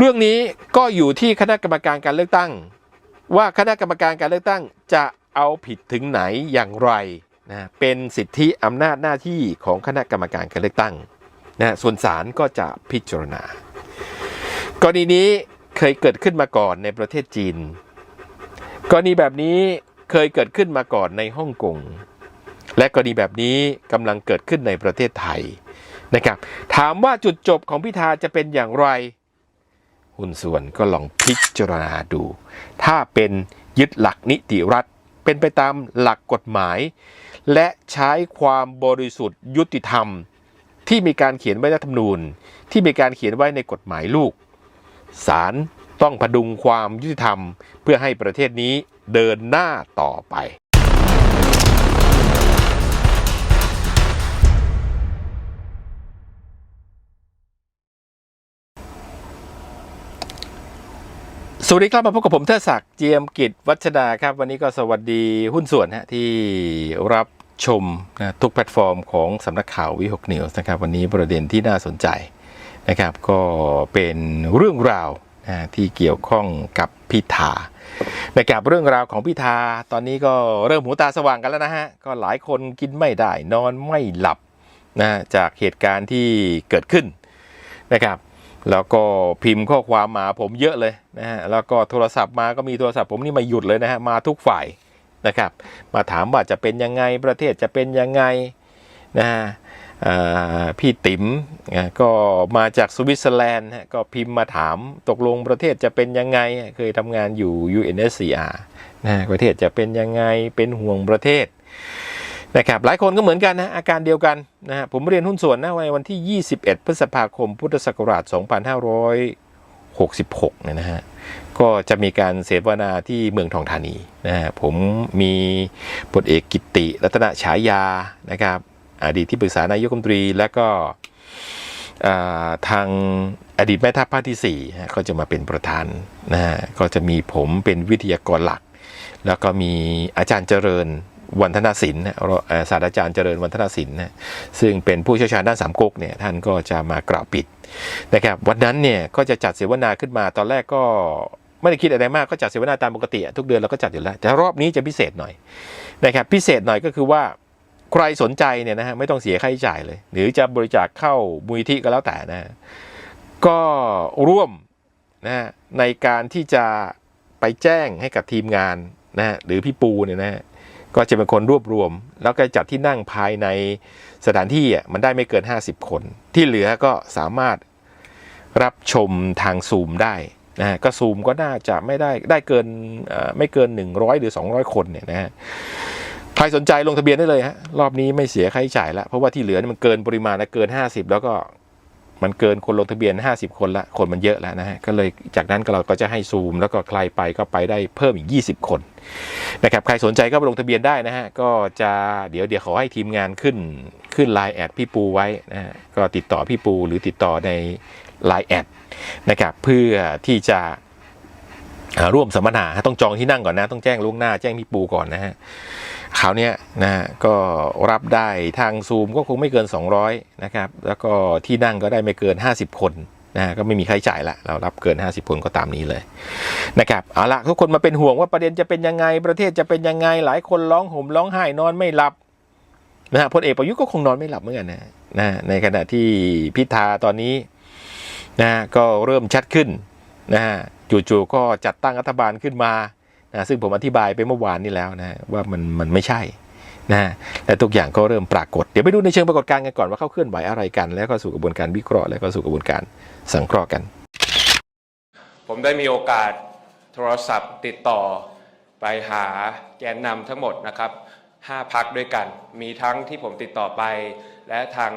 เรื่องนี้ก็อยู่ที่คณะกรรมการการเลือกตั้ง ว่าคณะกรรมการการเลือกตั้งจะเอาผิดถึงไหนอย่างไรนะเป็นสิทธิอำนาจหน้าที่ของคณะกรรมการการเลือกตั้งนะส่วนศาลก็จะพิจารณากรณีนี้เคยเกิดขึ้นมาก่อนในประเทศจีนกรณีแบบนี้เคยเกิดขึ้นมาก่อนในฮ่องกงและกรณีแบบนี้กำลังเกิดขึ้นในประเทศไทยนะครับถามว่าจุดจบของพิธาจะเป็นอย่างไร หุ้นส่วนก็ลองพิจารณาดู ถ้าเป็นยึดหลักนิติรัฐ เป็นไปตามหลักกฎหมาย และใช้ความบริสุทธิ์ยุติธรรม ที่มีการเขียนไว้ในธรรมนูญ ที่มีการเขียนไว้ในกฎหมายลูกศาลต้องพดุงความยุติธรรม เพื่อให้ประเทศนี้เดินหน้าต่อไป สวัสดีครับมาพบกับผมเทดศักดิ์เจียมกิจวัชดาครับ วันนี้ก็สวัสดีหุ้นส่วนฮะที่รับชมนะทุกแพลตฟอร์มของสำนักข่าววิหกนิวส์นะครับ วันนี้ประเด็นที่น่าสนใจนะครับ ก็เป็นเรื่องราวนะที่เกี่ยวข้องกับพิธานะครับเรื่องราวของพิธาตอนนี้ก็เริ่มหูตาสว่างกันแล้วนะฮะก็หลายคนกินไม่ได้ นอนไม่หลับนะจากเหตุการณ์ที่เกิดขึ้นนะครับ แล้วก็พิมพ์ข้อความมาผมเยอะเลยนะฮะแล้วก็โทรศัพท์มาก็มีโทรศัพท์ผมนี่มาหยุดเลยนะฮะมาทุกฝ่ายนะครับ มาถามว่าจะเป็นยังไงประเทศจะเป็นยังไงนะฮะพี่ติ๋มอะก็มาจากสวิตเซอร์แลนด์ก็พิมพ์มาถามตกลงประเทศจะเป็นยังไง เคยทำงานอยู่ UNSCR นะฮะประเทศจะเป็นยังไงเป็นห่วงประเทศ นะครับหลายคนก็เหมือนกันนะอาการเดียวกันนะฮะผมเรียนหุ้นส่วนนะในวันที่ 21 พฤษภาคม พุทธศักราช 2566 เนี่ยนะฮะก็จะมีการเสวนาที่เมืองทองธานีนะฮะผมมีพลเอกกิตติรัตนฉายานะครับอดีตที่ปรึกษานายกรัฐมนตรีและก็ทางอดีตแม่ทัพภาคที่4ฮะก็จะมาเป็นประธานนะฮะก็จะมีผมเป็นวิทยากรหลัก แล้วก็มีอาจารย์เจริญ วันธนศิลป์นะเอ่อศาสตราจารย์เจริญวันธนศิลป์นะซึ่งเป็นผู้เชี่ยวชาญด้านสามก๊กเนี่ยท่านก็จะมากล่าวปิดนะครับวันนั้นเนี่ยก็จะจัดเสวนาขึ้นมาตอนแรกก็ไม่ได้คิดอะไรมากก็จัดเสวนาตามปกติทุกเดือนเราก็จัดอยู่แล้ว แต่รอบนี้จะพิเศษหน่อยนะครับพิเศษหน่อยก็คือว่าใครสนใจเนี่ยนะฮะไม่ต้องเสียค่าใช้จ่ายเลย หรือจะบริจาคเข้ามูลนิธิก็แล้วแต่นะก็ร่วมนะฮะในการที่จะไปแจ้งให้กับทีมงานนะฮะหรือพี่ปูเนี่ยนะฮะ ก็จะเป็นคนรวบรวม แล้วก็จัดที่นั่งภายในสถานที่มันได้ไม่เกิน 50 คน ที่เหลือก็สามารถรับชมทางซูมได้นะก็ซูมก็น่าจะไม่ได้ได้เกินไม่เกิน 100 หรือ 200 คนเนี่ยนะฮะใครสนใจลงทะเบียนได้เลยฮะรอบนี้ไม่เสียค่าใช้จ่ายแล้วเพราะว่าที่เหลือมันเกินปริมาณนะเกิน 50 แล้วก็ มันเกินคนลงทะเบียน 50 คนละ คนมันเยอะแล้วนะฮะ ก็เลยจากนั้นเราก็จะให้ซูม แล้วก็ใครไปก็ไปได้เพิ่มอีก 20 คนนะครับ ใครสนใจก็ไปลงทะเบียนได้นะฮะ ก็จะเดี๋ยวเดี๋ยวขอให้ทีมงานขึ้นขึ้นไลน์แอดพี่ปูไว้นะฮะ ก็ติดต่อพี่ปูหรือติดต่อในไลน์แอดนะครับ เพื่อที่จะร่วมสัมมนาต้องจองที่นั่งก่อนนะ ต้องแจ้งล่วงหน้า แจ้งพี่ปูก่อนนะฮะ คราวเนี้ยนะก็รับได้ทางซูมก็คงไม่เกิน 200 นะครับ แล้วก็ที่นั่งก็ได้ไม่เกิน 50 คนนะก็ไม่มีค่าใช้จ่ายละเรารับเกิน 50 คนก็ตามนี้เลยนะครับเอาละทุกคนมาเป็นห่วงว่าประเด็นจะเป็นยังไงประเทศจะเป็นยังไงหลายคนร้องห่มร้องไห้นอนไม่หลับนะฮะพลเอกประยุทธ์ก็คงนอนไม่หลับเหมือนกันนะนะในขณะที่พิธาตอนนี้นะฮะก็เริ่มชัดขึ้นนะฮะจู่ๆก็จัดตั้งรัฐบาลขึ้นมา นะซึ่งผมอธิบายไปเมื่อวานนี้แล้วนะว่ามันมันไม่ใช่นะและทุกอย่างก็เริ่มปรากฏ เดี๋ยวไปดูในเชิงปรากฏการณ์กันก่อนว่าเขาเคลื่อนไหวอะไรกัน แล้วก็สู่กระบวนการวิเคราะห์แล้วก็สู่กระบวนการสังเคราะห์กัน ผมได้มีโอกาสโทรศัพท์ติดต่อไปหาแกนนำทั้งหมดนะครับ5พักด้วยกัน มีทั้งที่ผมติดต่อไป และทาง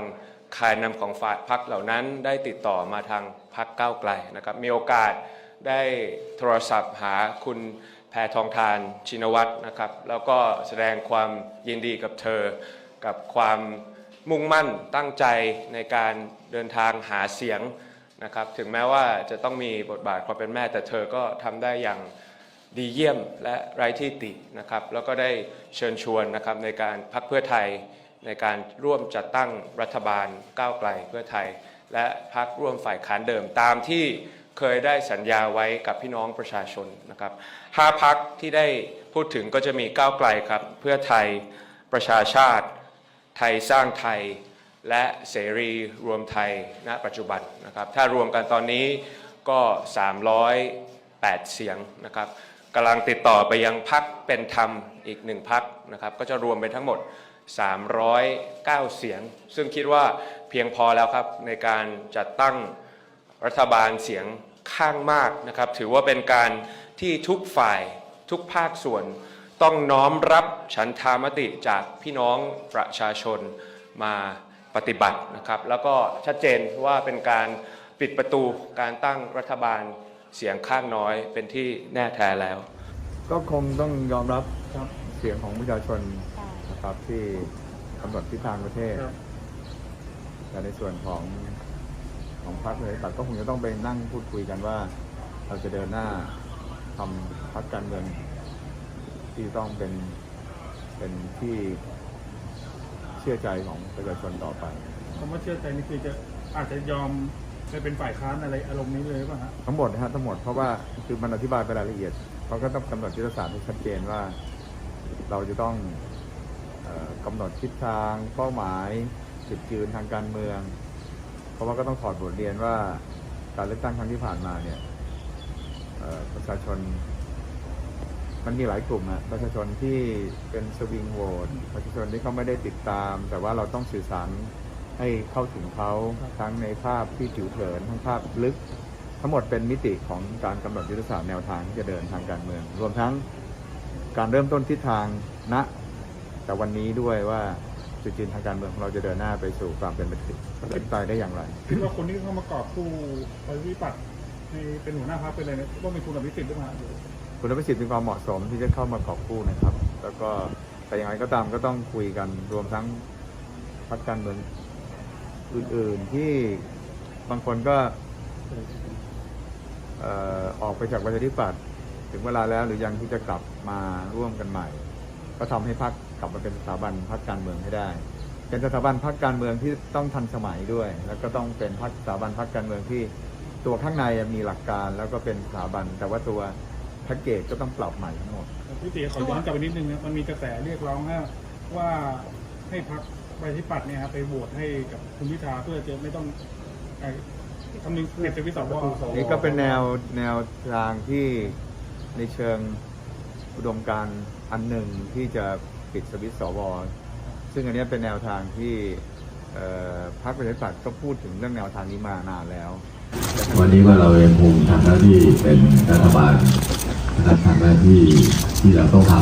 แกนนำของฝ่ายพักเหล่านั้นได้ติดต่อมาทางพักก้าวไกลนะครับ มีโอกาสได้โทรศัพท์หาคุณ แพทองทานชินวัตรนะครับ แล้วก็แสดงความยินดีกับเธอ กับความมุ่งมั่นตั้งใจในการเดินทางหาเสียงนะครับ ถึงแม้ว่าจะต้องมีบทบาทความเป็นแม่ แต่เธอก็ทำได้อย่างดีเยี่ยมและไร้ที่ตินะครับ แล้วก็ได้เชิญชวนนะครับในการพักเพื่อไทยในการร่วมจัดตั้งรัฐบาลก้าวไกลเพื่อไทย และพักร่วมฝ่ายค้านเดิมตามที่ เคยได้สัญญาไว้กับพี่น้องประชาชนนะครับห้าพักที่ได้พูดถึงก็จะมีก้าวไกลครับ เพื่อไทยประชาชาติ ไทยสร้างไทย และเสรีรวมไทยณปัจจุบันนะครับ ถ้ารวมกันตอนนี้ก็ 308 เสียงนะครับกำลังติดต่อไปยังพักเป็นธรรมอีกหนึ่งพักนะครับ ก็จะรวมเป็นทั้งหมด 309 เสียง ซึ่งคิดว่าเพียงพอแล้วครับในการจัดตั้ง รัฐบาลเสียงข้างมากนะครับ ถือว่าเป็นการที่ทุกฝ่ายทุกภาคส่วน ต้องน้อมรับฉันทามติจากพี่น้องประชาชนมาปฏิบัตินะครับ แล้วก็ชัดเจนว่าเป็นการปิดประตูการตั้งรัฐบาลเสียงข้างน้อยเป็นที่แน่แท้แล้ว ก็คงต้องยอมรับเสียงของประชาชนนะครับที่กำหนดทิศทางประเทศแต่ในส่วนของ ของพรรคประชาธิปัตย์ก็คงจะต้องไปนั่งพูดคุยกันว่า เราจะเดินหน้าทำพรรคการเมืองที่ต้องเป็นเป็นที่เชื่อใจของประชาชนต่อไปคำว่าเชื่อใจนี่คือจะอาจจะยอมไปเป็นฝ่ายค้านอะไรอารมณ์นี้เลยหรือเปล่ะฮะทั้งหมดนะฮะทั้งหมดเพราะว่าคือมันอธิบายไปรายละเอียดเขาก็ต้องกำหนดยุทธศาสตร์ให้ชัดเจนว่า เราจะต้องเอ่อกำหนดทิศทางเป้าหมายจุดยืนทางการเมืองเพ ราะว่าก็ต้องถอดบทเรียนว่าการเลือกตั้งครั้งที่ผ่านมาเนี่ยประชาชน มันมีหลายกลุ่มอะประชาชนที่เป็นสวิงโหวตประชาชนที่เขาไม่ได้ติดตาม แต่ว่าเราต้องสื่อสารให้เข้าถึงเขาทั้งในภาพที่ผิวเผินทั้งภาพลึก ทั้งหมดเป็นมิติของการกำหนดยุทธศาสตร์แนวทางที่จะเดินทางการเมือง รวมทั้งการเริ่มต้นทิศทางณแต่วันนี้ด้วยว่า จุดยืนทางการเมืองของเราจะเดินหน้าไปสู่ความเป็นประชาธิปไตยได้อย่างไรคิดว่าคนที่เข้ามากอบกู้ประชาธิปัตย์ในเป็นหัวหน้าพรรคเป็นอะไรเนี่ยต้องเป็นคุณอภิสิทธิ์หรือเปล่าคุณอภิสิทธิ์มีความเหมาะสมที่จะเข้ามากอบกู้นะครับ แล้วก็แต่อย่างไรก็ตามก็ต้องคุยกันรวมทั้งพรรคการเมืองอื่น ๆ ที่บางคนก็เอ่อออกไปจากประชาธิปัตย์ถึงเวลาแล้วหรือยังที่จะกลับมาร่วมกันใหม่ ก็ทำให้พรรค กลับมาเป็นสถาบันพรรคการเมืองให้ได้ เป็นสถาบันพรรคการเมืองที่ต้องทันสมัยด้วย แล้วก็ต้องเป็นพรรคสถาบันพรรคการเมืองที่ตัวข้างในมีหลักการแล้วก็เป็นสถาบัน แต่ว่าตัวแพ็กเกจก็ต้องปรับใหม่ทั้งหมดพี่ตีขอย้อนกลับไปนิดนึงนะมันมีกระแสเรียกร้องฮะว่าให้พรรคประชาธิปัตย์เนี่ยฮะไปโหวตให้กับคุณพิธาเพื่อจะไม่ต้องเอ่อคำนึงเปรียบเทียบวิสวนี่ก็เป็นแนวแนวทางที่ในเชิงอุดมการณ์อันหนึ่งที่จะ ปิดสวิตสวซึ่งอันนี้เป็นแนวทางที่พรรคประชาธิปัตย์ก็พูดถึงเรื่องแนวทางนี้มานานแล้ว วันนี้ว่าเรายังคงทำหน้าที่เป็นรัฐบาลนะครับทำหน้าที่ที่เราต้องท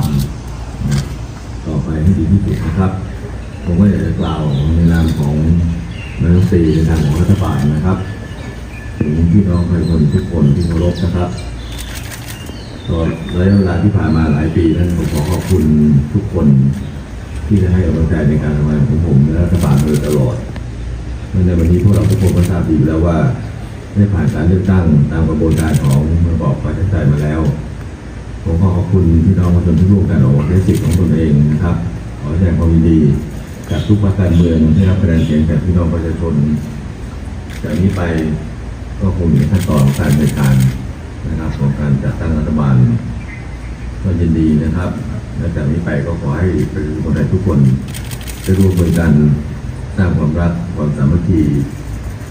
ำต่อไปให้ดีที่สุดนะครับผมก็อยากจะกล่าวในนามของนายกรัฐมนตรีในทางของรัฐบาลนะครับถึงพี่น้องประชาชนทุกคนที่เคารพนะครับ ตลอดระยะเวลาที่ผ่านมาหลายปีนั้นผมขอขอบคุณทุกคนที่ได้ให้กำลังใจในการทำงานของผมและรัฐบาลมาโดยตลอดในวันนี้พวกเราทุกคนก็ทราบดีอยู่แล้วว่าได้ผ่านการเลือกตั้งตามกระบวนการของระบอบประชาธิปไตยมาแล้ว ผมขอขอบคุณพี่น้องประชาชนที่ร่วมกันออกใช้สิทธิ์ของตนเองนะครับ ขอแสดงความยินดีกับทุกพรรคการเมืองที่รับคะแนนเสียงจากพี่น้องประชาชนจากนี้ไปก็คงอยู่ในขั้นตอนของการดำเนินการ นะครับของการจัดตั้งรัฐบาลก็ยินดีนะครับ และจากนี้ไปก็ขอให้ประชาชนคนไทยทุกคนได้ร่วมมือกันสร้างความรักความสามัคคี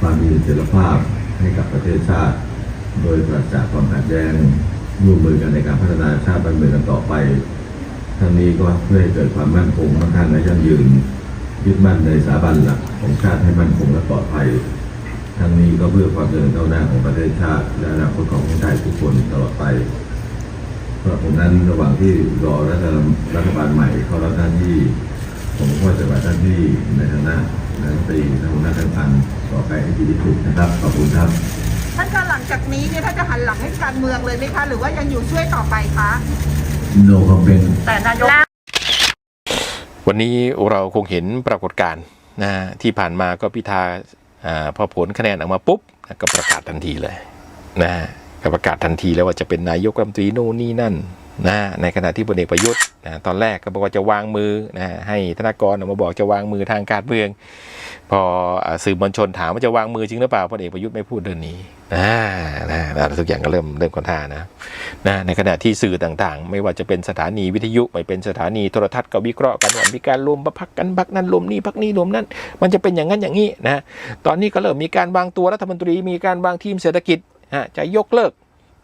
ความมีเสถียรภาพให้กับประเทศชาติ โดยปราศจากความขัดแย้งร่วมมือกันในการพัฒนาชาติบ้านเมืองกันต่อไปทั้งนี้ก็เพื่อให้เกิดความมั่นคงมั่งคั่งและยั่งยืนยึดมั่นในสถาบันหลักของชาติให้มั่นคงและปลอดภัย ทั้งนี้ก็เพื่อความเจริญก้าวหน้าของประเทศชาติ และอนาคตของคนไทยทุกคนตลอดไปสำหรับผมนั้นระหว่างที่รอรัฐบาลรัฐบาลใหม่เข้ารับหน้าที่ ผมก็จะปฏิบัติหน้าที่ในฐานะนายกรัฐมนตรีและหัวหน้าการพันต่อไปให้ดีที่สุดนะครับขอบคุณครับท่านคะหลังจากนี้เนี่ยท่านจะหันหลังให้การเมืองเลยไหมคะ หรือว่ายังอยู่ช่วยต่อไปคะ no comment แต่นายก วันนี้เราคงเห็นปรากฏการณ์นะที่ผ่านมาก็พิธา อพอผลคะแนนออกมาปุ๊บก็ประกาศทันทีเลยนะก็ประกาศทันทีแล้วว่าจะเป็นนายกรัฐมนตรีโน่นนี่นั่นนะในขณะที่พลเอกประยุทธ์นะตอนแรกก็บอกว่าจะวางมือนะให้ธนากรออกมาบอกจะวางมือทางการเมือง พอสื่อมวลชนถามว่าจะวางมือจริงหรือเปล่าพลเอกประยุทธ์ไม่พูดเรื่องนี้นะนะนะทุกอย่างก็เริ่มเริ่มคนท่านะนะ ในขณะที่สื่อต่างๆ ไม่ว่าจะเป็นสถานีวิทยุไม่เป็นสถานีโทรทัศน์ก็วิเคราะห์กันว่ามีการรวมพักกันพักนั้นรวมนี่พักนี้รวมนั้น มันจะเป็นอย่างนั้นอย่างนี้นะตอนนี้ก็เริ่มมีการวางตัวรัฐมนตรี มีการวางทีมเศรษฐกิจฮะจะยกเลิก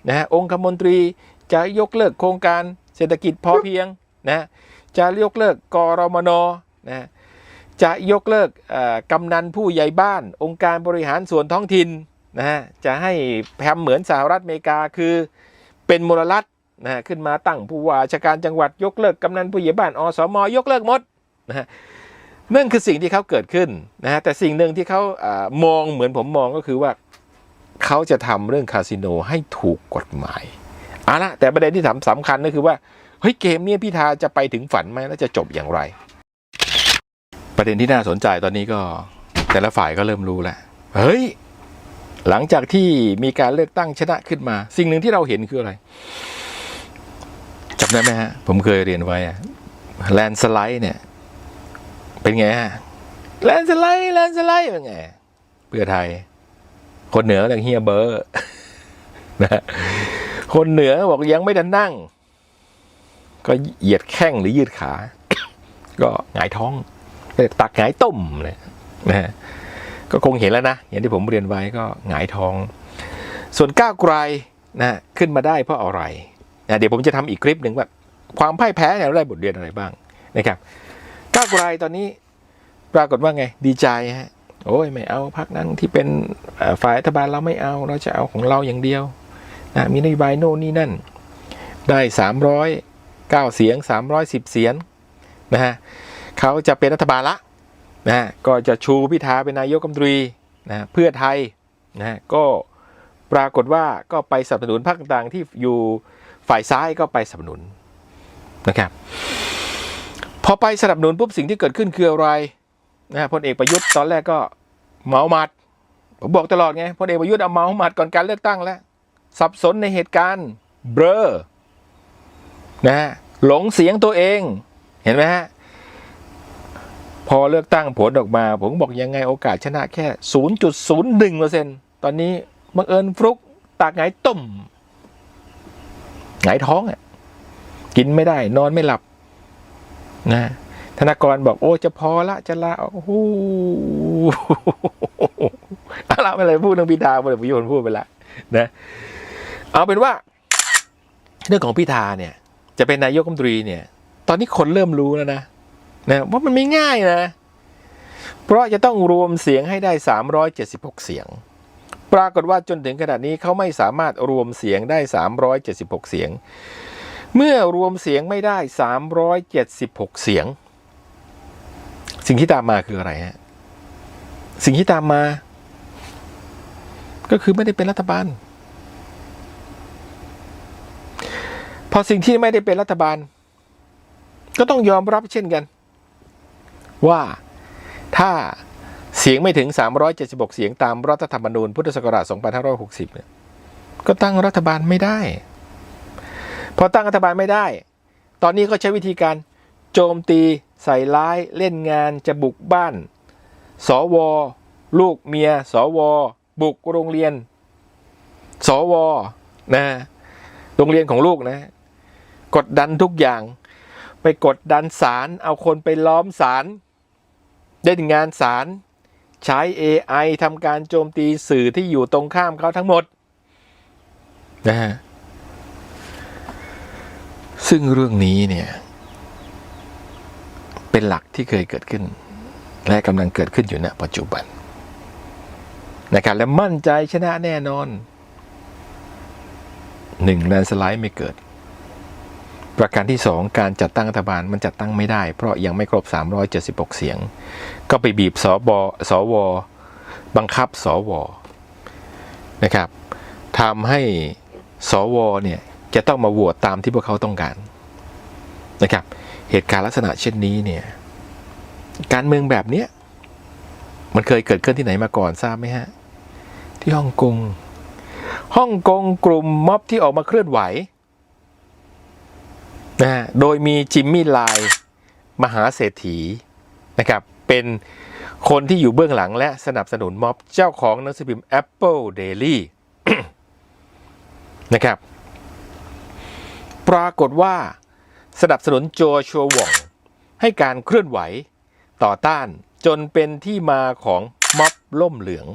นะฮะองคมนตรีจะยกเลิกโครงการเศรษฐกิจพอเพียงนะจะยกเลิกกรมนนะ จะยกเลิกกำนันผู้ใหญ่บ้าน องค์การบริหารส่วนท้องถิ่นนะฮะจะให้แพมเหมือนสหรัฐอเมริกาคือเป็นมลรัฐนะฮะขึ้นมาตั้งผู้ว่าราชการจังหวัดยกเลิกกำนันผู้ใหญ่บ้านอสมยกเลิกหมดนะฮะนั่นคือสิ่งที่เขาเกิดขึ้นนะฮะแต่สิ่งหนึ่งที่เขามองเหมือนผมมองก็คือว่าเขาจะทำเรื่องคาสิโนให้ถูกกฎหมายเอาละแต่ประเด็นที่สำคัญก็คือว่าเฮ้ยเกมนี้พิธาจะไปถึงฝันไหมแล้วจะจบอย่างไร ประเด็นที่น่าสนใจตอนนี้ก็แต่ละฝ่ายก็เริ่มรู้แล้วเฮ้ย หลังจากที่มีการเลือกตั้งชนะขึ้นมา สิ่งหนึ่งที่เราเห็นคืออะไรจำได้ไหมฮะ ผมเคยเรียนไว้แลนสไลด์เนี่ย เป็นไงฮะแลนสไลด์แลนสไลด์เป็นไงเพื่อไทย คนเหนือเรียกเฮียเบอร์นะคนเหนือบอกยังไม่ทันนั่ง ก็เหยียดแข้งหรือยืดขา ก็หงายท้อง ตักหงายต้มเลยนะฮะก็คงเห็นแล้วนะ อย่างที่ผมเรียนไว้ก็หงายท้อง ส่วนก้าวไกลนะขึ้นมาได้เพราะอะไรนะเดี๋ยวผมจะทำอีกคลิปหนึ่งว่าความพ่ายแพ้เนี่ยเราได้บทเรียนอะไรบ้างนะครับ ก้าวไกลตอนนี้ปรากฏว่าไงดีใจฮะโอ้ยไม่เอาพักนั้นที่เป็นฝ่ายรัฐบาลเราไม่เอาเราจะเอาของเราอย่างเดียวนะมีนโยบายโน่นนี่นั่น ได้สามร้อยเก้าเสียงสามร้อยสิบเสียงนะฮะ เขาจะเป็นรัฐบาลละนะก็จะชูพิธาเป็นนายกรัฐมนตรีนะเพื่อไทยนะก็ปรากฏว่าก็ไปสนับสนุนพรรคต่างๆที่อยู่ฝ่ายซ้ายก็ไปสนับสนุนนะครับพอไปสนับสนุนปุ๊บสิ่งที่เกิดขึ้นคืออะไรนะพลเอกประยุทธ์ตอนแรกก็เมาหมัดผมบอกตลอดไงพลเอกประยุทธ์เอาเมาหมัดก่อนการเลือกตั้งแล้ว สับสนในเหตุการณ์เบลอนะฮะหลงเสียงตัวเองเห็นไหมฮะ พอเลือกตั้งผลออกมา ผมบอกยังไงโอกาสชนะแค่ 0.01%ตอนนี้บังเอิญฟลุกตากไงายต้มไงายท้องอะกินไม่ได้ นอนไม่หลับนะธนากรบอกโอ้จะพอละจะลาออกโอ้โหเอาละไม่เลยพูดเรื่องพิธาพลเอกประยุทธ์พูดไปละนะเอาเป็นว่า เรื่องของพิธาเนี่ย จะเป็นนายกรัฐมนตรีเนี่ย ตอนนี้คนเริ่มรู้แล้วนะ นะว่ามันไม่ง่ายนะ เพราะจะต้องรวมเสียงให้ได้ 376 เสียง ปรากฏว่าจนถึงขนาดนี้เขาไม่สามารถรวมเสียงได้ 376 เสียง เมื่อรวมเสียงไม่ได้ 376 เสียง สิ่งที่ตามมาคืออะไรฮะสิ่งที่ตามมา ก็คือไม่ได้เป็นรัฐบาล พอสิ่งที่ไม่ได้เป็นรัฐบาล ก็ต้องยอมรับเช่นกัน ว่าถ้าเสียงไม่ถึง 376 เสียงตามรัฐธรรมนูญพุทธศักราช 2560 เนี่ย ก็ตั้งรัฐบาลไม่ได้ พอตั้งรัฐบาลไม่ได้ ตอนนี้ก็ใช้วิธีการโจมตีใส่ร้ายเล่นงานจะบุกบ้าน สว ลูกเมีย สว บุกโรงเรียน สวนะโรงเรียนของลูกนะ กดดันทุกอย่าง ไปกดดันศาลเอาคนไปล้อมศาล เล่นงานศาลใช้ AI ทำการโจมตีสื่อที่อยู่ตรงข้ามเขาทั้งหมดนะฮะซึ่งเรื่องนี้เนี่ย เป็นหลักที่เคยเกิดขึ้น และกำลังเกิดขึ้นอยู่ณปัจจุบันนะครับและมั่นใจชนะแน่นอนหนึ่งแลนสไลด์ไม่เกิด ประการที่ 2 การจัดตั้งรัฐบาลมันจัดตั้งไม่ได้ เพราะยังไม่ครบ 376 เสียง ก็ไปบีบสบสวบังคับสวนะครับทำให้สวเนี่ยจะต้องมาโหวตตามที่พวกเขาต้องการนะครับเหตุการณ์ลักษณะเช่นนี้เนี่ยการเมืองแบบเนี้ยมันเคยเกิดขึ้นที่ไหนมาก่อนทราบไหมฮะ ที่ฮ่องกงฮ่องกงกลุ่มม็อบที่ออกมาเคลื่อนไหว นะฮะโดยมีจิมมี่ไลน์มหาเศรษฐีนะครับเป็นคนที่อยู่เบื้องหลังและสนับสนุนม็อบเจ้าของหนังสือพิมพ์ Apple Daily นะครับ ปรากฏว่าสนับสนุนโจชัวหว่องให้การเคลื่อนไหวต่อต้านจนเป็นที่มาของม็อบล่มเหลือง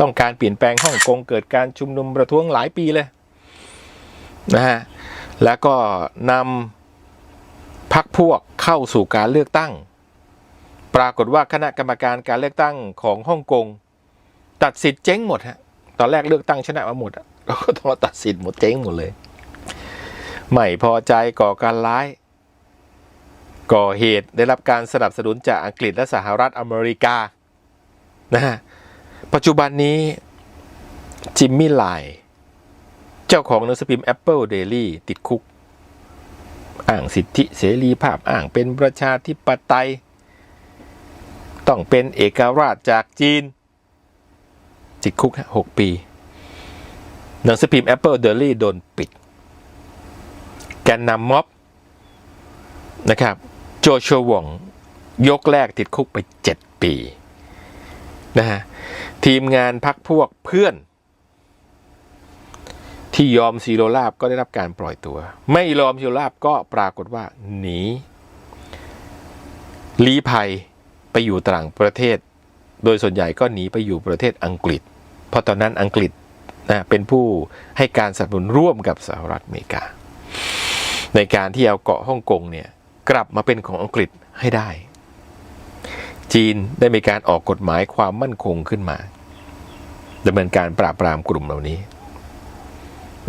ต้องการเปลี่ยนแปลงฮ่องกงเกิดการชุมนุมประท้วงหลายปีเลยนะฮะ แล้วก็นำพักพวกเข้าสู่การเลือกตั้ง ปรากฏว่าคณะกรรมการการเลือกตั้งของฮ่องกงตัดสิทธิ์เจ๊งหมดฮะตอนแรกเลือกตั้งชนะมาหมดอะแล้วก็ต้องมาตัดสิทธิ์หมดเจ๊งหมดเลยไม่พอใจก่อการร้าย ก่อเหตุได้รับการสนับสนุนจากอังกฤษและสหรัฐอเมริกานะฮะปัจจุบันนี้จิมมี่ไลน์ จ้าของหนังสือพิมพ์ Apple Daily ติดคุก อ้างสิทธิเสรีภาพอ้างเป็นประชาธิปไตย ต้องเป็นเอกราชจากจีน ติดคุกฮะหกปี หนังสือพิมพ์ Apple Daily โดนปิด แกนนำม็อบนะครับ โจชัวหวง ยกแรกติดคุกไป 7 ปีนะฮะทีมงานพักพวกเพื่อน ที่ยอมซีโรลาบก็ได้รับการปล่อยตัว ไม่ยอมซีโรลาบก็ปรากฏว่าหนีลี้ภัยไปอยู่ต่างประเทศ โดยส่วนใหญ่ก็หนีไปอยู่ประเทศอังกฤษ เพราะตอนนั้นอังกฤษนะเป็นผู้ให้การสนับสนุนร่วมกับสหรัฐอเมริกา ในการที่เอาเกาะฮ่องกงเนี่ยกลับมาเป็นของอังกฤษให้ได้ จีนได้มีการออกกฎหมายความมั่นคงขึ้นมาดำเนินการปราบปรามกลุ่มเหล่านี้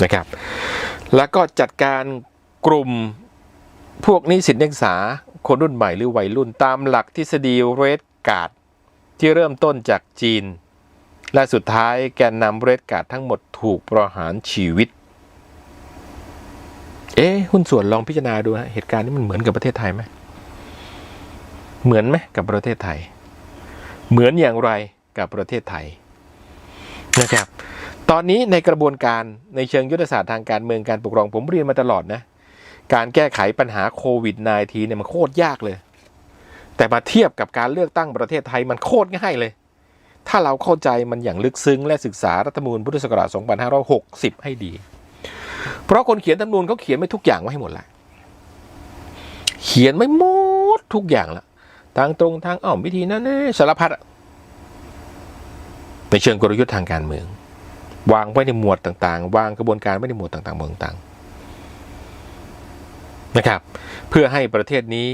นะครับ แล้วก็จัดการกลุ่มพวกนิสิตนักศึกษาคนรุ่นใหม่หรือวัยรุ่นตามหลักทฤษฎีเรดการ์ดที่เริ่มต้นจากจีน และสุดท้ายแกนนำเรดการ์ดทั้งหมดถูกประหารชีวิต เอ๊หุ้นส่วนลองพิจารณาดูฮะเหตุการณ์นี้มันเหมือนกับประเทศไทยไหมเหมือนไหมกับประเทศไทย เหมือนอย่างไรกับประเทศไทยนะครับ ตอนนี้ในกระบวนการในเชิงยุทธศาสตร์ทางการเมืองการปกครองผมเรียนมาตลอดนะ การแก้ไขปัญหาโควิด -19 เนี่ยมันโคตรยากเลย แต่มาเทียบกับการเลือกตั้งประเทศไทยมันโคตรง่ายเลย ถ้าเราเข้าใจมันอย่างลึกซึ้งและศึกษารัฐธรรมนูญพุทธศักราช 2560 ให้ดี เพราะคนเขียนรัฐธรรมนูญเขาเขียนไม่ทุกอย่างไว้ให้หมดแล้วเขียนไม่หมดทุกอย่างละทางตรงทางอ้อมวิธีนั้นนะสารพัดในเชิงกลยุทธ์ทางการเมือง วางไว้ในหมวดต่างๆ วางกระบวนการไว้ในหมวดต่างๆหมวดต่างๆนะครับ เพื่อให้ประเทศนี้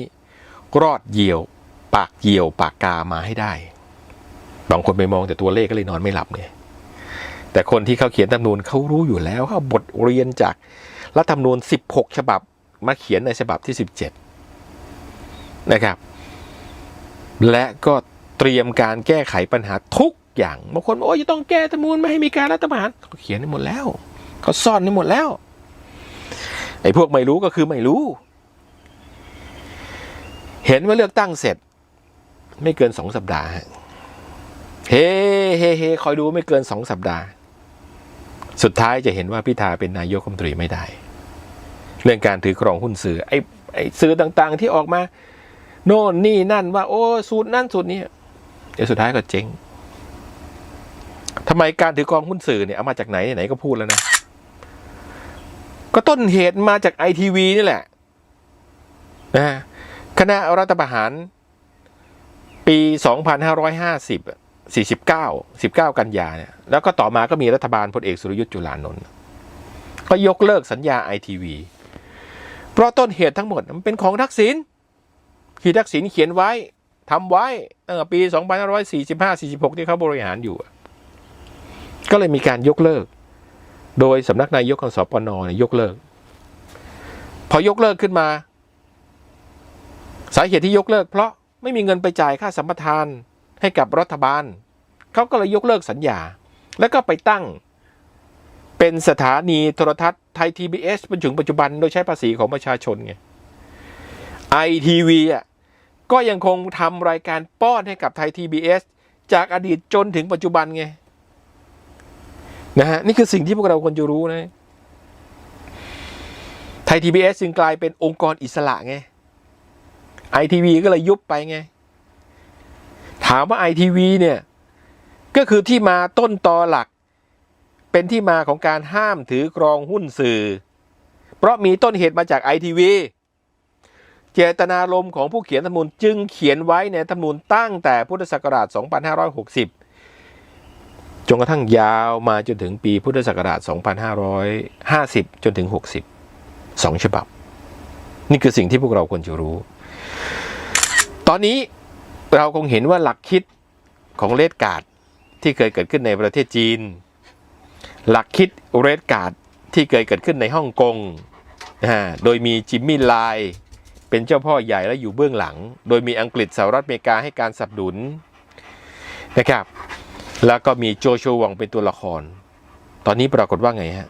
รอดเหยี่ยว ปากเหยี่ยวปากกามาให้ได้ บางคนไปมองแต่ตัวเลขก็เลยนอนไม่หลับเนี่ยแต่คนที่เขาเขียนรัฐมนูญเขารู้อยู่แล้วเขาเอาบทเรียนจากรัฐธรรมนูญ 16 ฉบับมาเขียนในฉบับที่ 17 นะครับ และก็เตรียมการแก้ไขปัญหาทุก อย่างบางคนบอกโอ้ยจะต้องแก้ธรรมนูญไม่ให้มีการรัฐประหารเขาเขียนให้หมดแล้วเขาซ่อนให้หมดแล้วไอ้พวกไม่รู้ก็คือไม่รู้ เห็นว่าเลือกตั้งเสร็จ ไม่เกินสองสัปดาห์เฮ้เฮ้เฮ้คอยดูไม่เกินสองสัปดาห์ สุดท้ายจะเห็นว่าพิธาเป็นนายกรัฐมนตรีไม่ได้ เรื่องการถือครองหุ้นสื่อไอ้ไอ้สื่อต่างๆที่ออกมา โน่นนี่นั่นว่า โอ้สูตรนั่นสูตรนี้เดี๋ยวสุดท้ายก็เจ๊ง ทำไมการถือครองหุ้นสื่อเนี่ยเอามาจากไหนไหนก็พูดแล้วนะ ก็ต้นเหตุมาจากไอทีวีนี่แหละนะคณะรัฐประหาร ปี 2550 49 19 กันยาเนี่ยแล้วก็ต่อมาก็มีรัฐบาลพลเอกสุรยุทธ์จุลานนท์ก็ยกเลิกสัญญาไอทีวีเพราะต้นเหตุทั้งหมดมันเป็นของทักษิณที่ทักษิณเขียนไว้ทำไว้ตั้งแต่ปี 2545-46 ที่เขาบริหารอยู่ ก็เลยมีการยกเลิก โดยสำนักนายกของสปนเนี่ยยกเลิก พอยกเลิกขึ้นมา สาเหตุที่ยกเลิก เพราะไม่มีเงินไปจ่ายค่าสัมปทานให้กับรัฐบาลเขาก็เลยยกเลิกสัญญา แล้วก็ไปตั้งเป็นสถานีโทรทัศน์ไทยทีบีเอสจนถึงปัจจุบันโดยใช้ภาษีของประชาชนไงไอทีวีอะก็ยังคงทำรายการป้อนให้กับไทยทีบีเอสจากอดีตจนถึงปัจจุบันไง นะฮะนี่คือสิ่งที่พวกเราควรจะรู้นะไทยทีบีเอสจึงกลายเป็นองค์กรอิสระไงไอทีวีก็เลยยุบไปไง ถามว่าไอทีวีเนี่ย ก็คือที่มาต้นตอหลัก เป็นที่มาของการห้ามถือครองหุ้นสื่อ เพราะมีต้นเหตุมาจากไอทีวีเจตนารมณ์ของผู้เขียนธรรมนูญจึงเขียนไว้ในธรรมนูญตั้งแต่พุทธศักราช 2560 จนกระทั่งยาวมาจนถึงปีพุทธศักราช 2550 จนถึง 60สองฉบับ นี่คือสิ่งที่พวกเราควรจะรู้ ตอนนี้เราคงเห็นว่าหลักคิดของเลดการ์ดที่เคยเกิดขึ้นในประเทศจีน หลักคิดเรดการ์ดที่เคยเกิดขึ้นในฮ่องกงนะฮะโดยมีจิมมี่ไลน์เป็นเจ้าพ่อใหญ่และอยู่เบื้องหลัง โดยมีอังกฤษสหรัฐอเมริกาให้การสนับสนุนนะครับ แล้วก็มีโจชัววังเป็นตัวละคร ตอนนี้ปรากฏว่าไงฮะ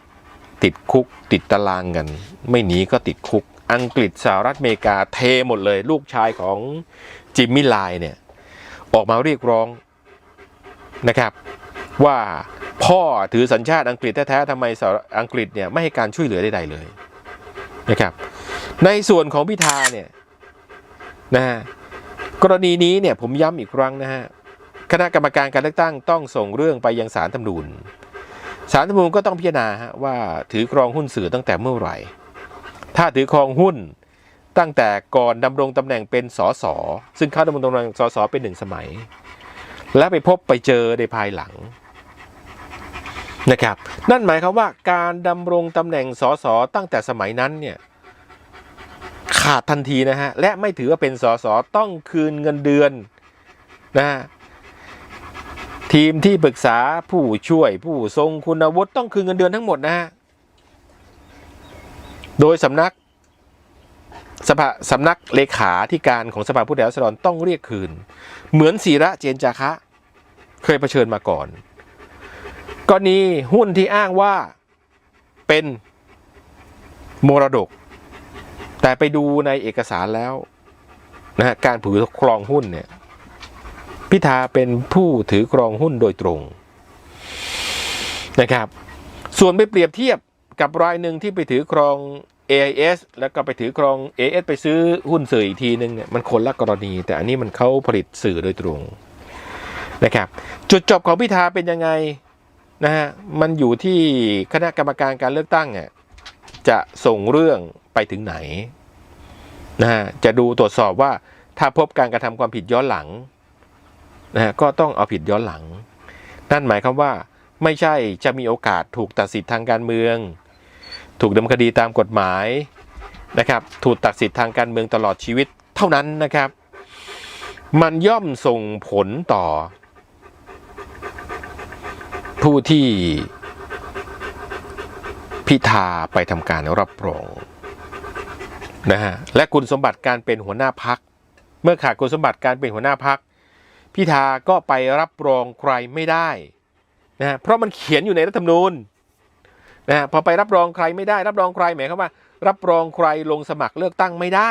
ติดคุกติดตารางกัน ไม่หนีก็ติดคุก อังกฤษสหรัฐอเมริกาเทหมดเลย ลูกชายของจิมมี่ไลน์เนี่ยออกมาเรียกร้องนะครับ ว่าพ่อถือสัญชาติอังกฤษแท้ๆทำไมอังกฤษเนี่ยไม่ให้การช่วยเหลือใดๆเลยนะครับ ในส่วนของพิธาเนี่ยนะฮะกรณีนี้เนี่ยผมย้ำอีกครั้งนะฮะ คณะกรรมการการเลือกตั้งต้องส่งเรื่องไปยังศาลธรรมนูญศาลธรรมนูญก็ต้องพิจารณาว่าถือครองหุ้นสื่อตั้งแต่เมื่อไหร่ ถ้าถือครองหุ้นตั้งแต่ก่อนดำรงตำแหน่งเป็นสสซึ่งเข้าดำรงตำแหน่งสสเป็นหนึ่งสมัย และไปพบไปเจอในภายหลังนะครับนั่นหมายความว่าการดำรงตำแหน่งสสตั้งแต่สมัยนั้นเนี่ยขาดทันทีนะฮะและไม่ถือว่าเป็นสสต้องคืนเงินเดือนนะฮะ ทีมที่ปรึกษาผู้ช่วยผู้ทรงคุณวุฒิต้องคืนเงินเดือนทั้งหมดนะฮะ โดยสำนักสภาสำนักเลขาธิการของสภาผู้แทนราษฎรต้องเรียกคืน เหมือนศีระเจนจาคะ เคยเผชิญมาก่อนกรณีหุ้นที่อ้างว่าเป็นมรดก แต่ไปดูในเอกสารแล้วนะฮะการผือครองหุ้นเนี่ย พิธาเป็นผู้ถือครองหุ้นโดยตรงนะครับ ส่วนไปเปรียบเทียบกับรายหนึ่งที่ไปถือครอง AIS แล้วก็ไปถือครอง as ไปซื้อหุ้นสื่ออีกทีนึงเนี่ยมันคนละกรณี แต่อันนี้มันเขาผลิตสื่อโดยตรงนะครับ จุดจบของพิธาเป็นยังไงนะฮะมันอยู่ที่คณะกรรมการการเลือกตั้งอะจะส่งเรื่องไปถึงไหนนะฮะจะดูตรวจสอบว่าถ้าพบการกระทำความผิดย้อนหลัง นะฮะก็ต้องเอาผิดย้อนหลัง นั่นหมายความว่าไม่ใช่จะมีโอกาสถูกตัดสิทธิ์ทางการเมือง ถูกดำเนินคดีตามกฎหมายนะครับ ถูกตัดสิทธิ์ทางการเมืองตลอดชีวิตเท่านั้นนะครับ มันย่อมส่งผลต่อ ผู้ที่พิธาไปทำการรับรองนะฮะและคุณสมบัติการเป็นหัวหน้าพัก เมื่อขาดคุณสมบัติการเป็นหัวหน้าพัก พิธาก็ไปรับรองใครไม่ได้นะเพราะมันเขียนอยู่ในรัฐธรรมนูญนะฮะพอไปรับรองใครไม่ได้ รับรองใครหมายความว่า รับรองใครลงสมัครเลือกตั้งไม่ได้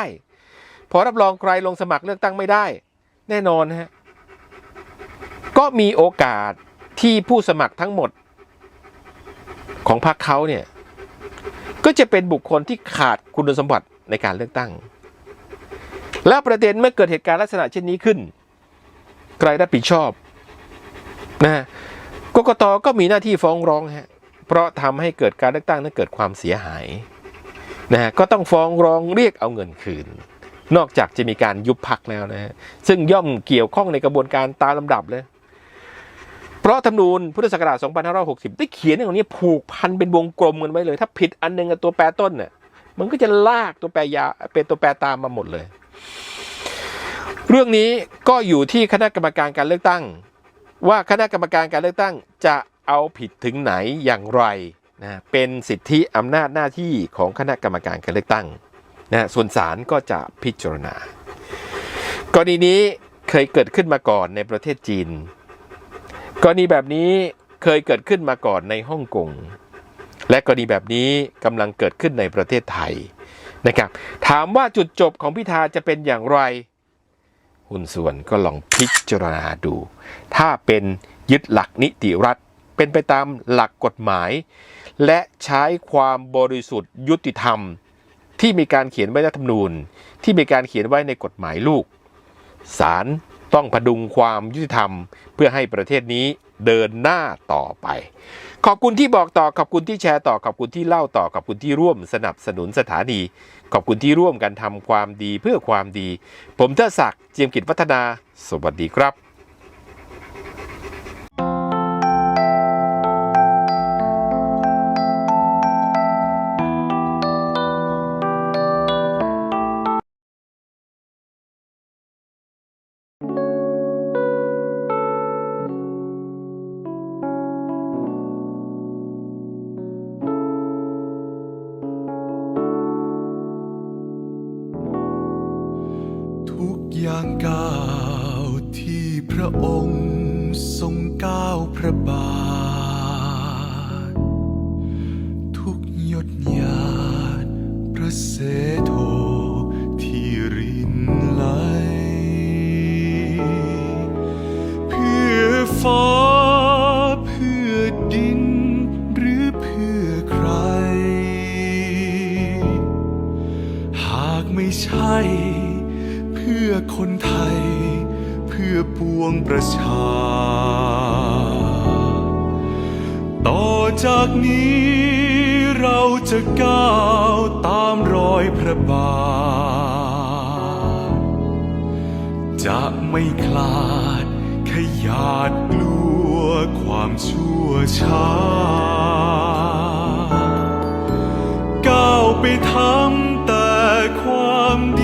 พอรับรองใครลงสมัครเลือกตั้งไม่ได้ แน่นอนฮะก็มีโอกาสที่ผู้สมัครทั้งหมด ของพรรคเขาเนี่ยก็จะเป็นบุคคลที่ขาดคุณสมบัติในการเลือกตั้ง แล้วประเด็นเมื่อเกิดเหตุการณ์ลักษณะเช่นนี้ขึ้น ใครรับผิดชอบนะฮะกกตก็มีหน้าที่ฟ้องร้องฮะเพราะทำให้เกิดการเลือกตั้งนั้นเกิดความเสียหายนะฮะก็ต้องฟ้องร้องเรียกเอาเงินคืน นอกจากจะมีการยุบพักแล้วนะฮะซึ่งย่อมเกี่ยวข้องในกระบวนการตามลำดับเลยเพราะธรรมนูญพุทธศักราช 2560 ได้เขียนอย่างนี้ผูกพันเป็นวงกลมกันไว้เลย ถ้าผิดอันหนึงกับตัวแปรต้นเนี่ยมันก็จะลากตัวแปรยาเป็นตัวแปรตามมาหมดเลย เรื่องนี้ก็อยู่ที่คณะกรรมการการเลือกตั้ง ว่าคณะกรรมการการเลือกตั้งจะเอาผิดถึงไหนอย่างไรนะเป็นสิทธิอำนาจหน้าที่ของคณะกรรมการการเลือกตั้งนะส่วนศาลก็จะพิจารณากรณีนี้เคยเกิดขึ้นมาก่อนในประเทศจีน กรณีแบบนี้เคยเกิดขึ้นมาก่อนในฮ่องกงและกรณีแบบนี้กำลังเกิดขึ้นในประเทศไทยนะครับถามว่าจุดจบของพิธาจะเป็นอย่างไร หุ้นส่วนก็ลองพิจารณาดู ถ้าเป็นยึดหลักนิติรัฐ เป็นไปตามหลักกฎหมาย และใช้ความบริสุทธิ์ยุติธรรม ที่มีการเขียนไว้ในรัฐธรรมนูญ ที่มีการเขียนไว้ในกฎหมายลูกศาลต้องพดุงความยุติธรรม เพื่อให้ประเทศนี้เดินหน้าต่อไป ขอบคุณที่บอกต่อขอบคุณที่แชร์ต่อขอบคุณที่เล่าต่อขอบคุณที่ร่วมสนับสนุนสถานี ขอบคุณที่ร่วมกันทำความดีเพื่อความดี ผมเทดศักดิ์เจียมกิจวัฒนา สวัสดีครับ ทุกอย่างก้าวที่พระองค์ทรงก้าวพระบาท ทุกหยดหยาดพระเสโปวงประชา ต่อจากนี้เราจะก้าวตามรอยพระบาท จะไม่คลาดขยาดกลัวความชั่วช้า ก้าวไปทำแต่ความดี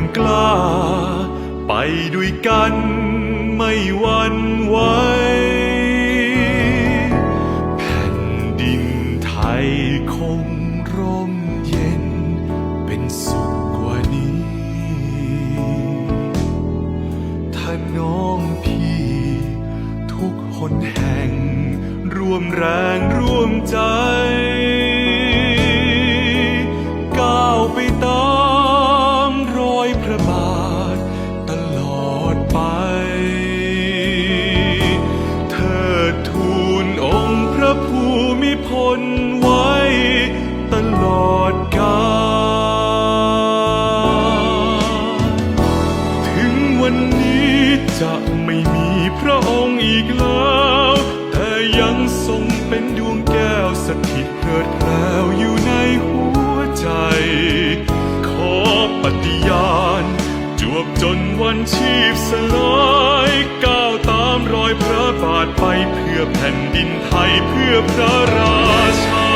ยังกล้า ไปด้วยกันไม่หวันไหวแผ่นดินไทยคงร่มเย็นเป็นสุขกว่านี้ ถ้าน้องพี่ ทุกคนแห่ง ร่วมแรงร่วมใจ จะไม่มีพระองค์อีกแล้ว แต่ยังทรงเป็นดวงแก้วสถิตเพลิดเพลวอยู่ในหัวใจ ขอปฏิญาณ จวบจนวันชีพสลายก้าวตามรอยพระบาทไปเพื่อแผ่นดินไทยเพื่อพระราชา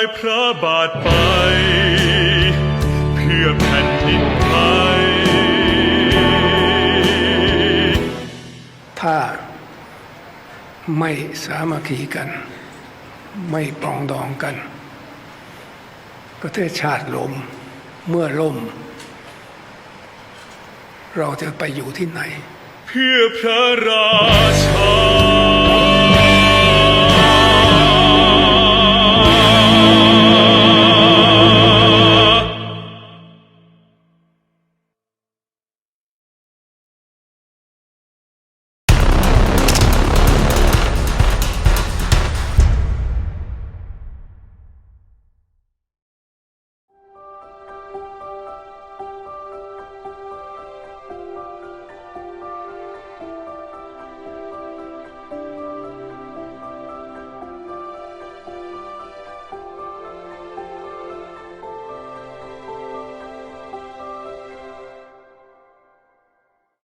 อยพระบาทไป เพื่อแผ่นดินไทย ถ้าไม่สามัคคีกัน ไม่ปองดองกัน ประเทศชาติล้มเมื่อล่ม เราจะไปอยู่ที่ไหน เพื่อพระราชา